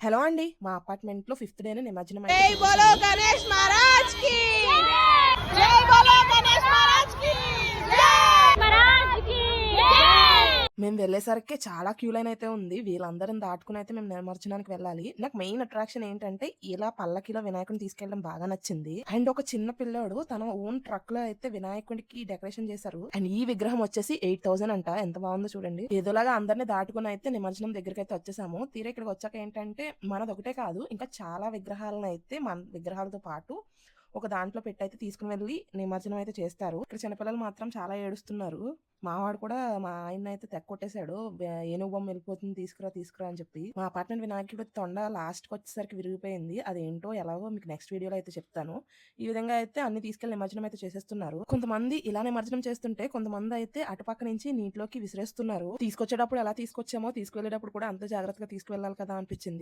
Hello అండి మా అపార్ట్మెంట్లో ఫిఫ్త్ డేనే నిమజ్జనం జై మేము వెళ్ళేసరికి చాలా క్యూ లైన్ అయితే ఉంది. వీళ్ళందరిని దాటుకుని అయితే మేము నిమజ్జనానికి వెళ్ళాలి. నాకు మెయిన్ అట్రాక్షన్ ఏంటంటే ఇలా పల్లకిలో వినాయకుడిని తీసుకెళ్ళడం బాగా నచ్చింది. అండ్ ఒక చిన్న పిల్లోడు తన ఓన్ ట్రక్లో అయితే వినాయకుడికి డెకరేషన్ చేశారు. అండ్ ఈ విగ్రహం వచ్చేసి ఎయిట్ థౌసండ్ అంట. ఎంత బాగుందో చూడండి. ఏదోలాగా అందరిని దాటుకుని అయితే నిమజ్జనం దగ్గరికి అయితే వచ్చేసాము. తీరా ఇక్కడికి వచ్చాక ఏంటంటే మనది ఒకటే కాదు ఇంకా చాలా విగ్రహాలను అయితే మన విగ్రహాలతో పాటు ఒక దాంట్లో పెట్టి అయితే తీసుకుని వెళ్ళి నిమజ్జనం అయితే చేస్తారు. ఇక్కడ చిన్నపిల్లలు మాత్రం చాలా ఏడుస్తున్నారు. మావాడు కూడా మా ఆయన అయితే తెక్కొట్టేశాడు ఏనుగు బొమ్మ వెళ్ళిపోతుంది తీసుకురా తీసుకురా అని చెప్పి. మా అపార్ట్మెంట్ వినాయకుడు తొండ లాస్ట్కి వచ్చేసరికి విరిగిపోయింది. అదేంటో ఎలాగో మీకు నెక్స్ట్ వీడియోలో అయితే చెప్తాను. ఈ విధంగా అయితే అన్ని తీసుకెళ్ళి నిమజ్జనం అయితే చేసేస్తున్నారు. కొంతమంది ఇలా నిమజ్జనం చేస్తుంటే కొంతమంది అయితే అటుపక్క నుంచి నీటిలోకి విసిరేస్తున్నారు. తీసుకొచ్చేటప్పుడు ఎలా తీసుకొచ్చామో తీసుకువెళ్ళేటప్పుడు కూడా అంత జాగ్రత్తగా తీసుకువెళ్ళాలి కదా అనిపించింది.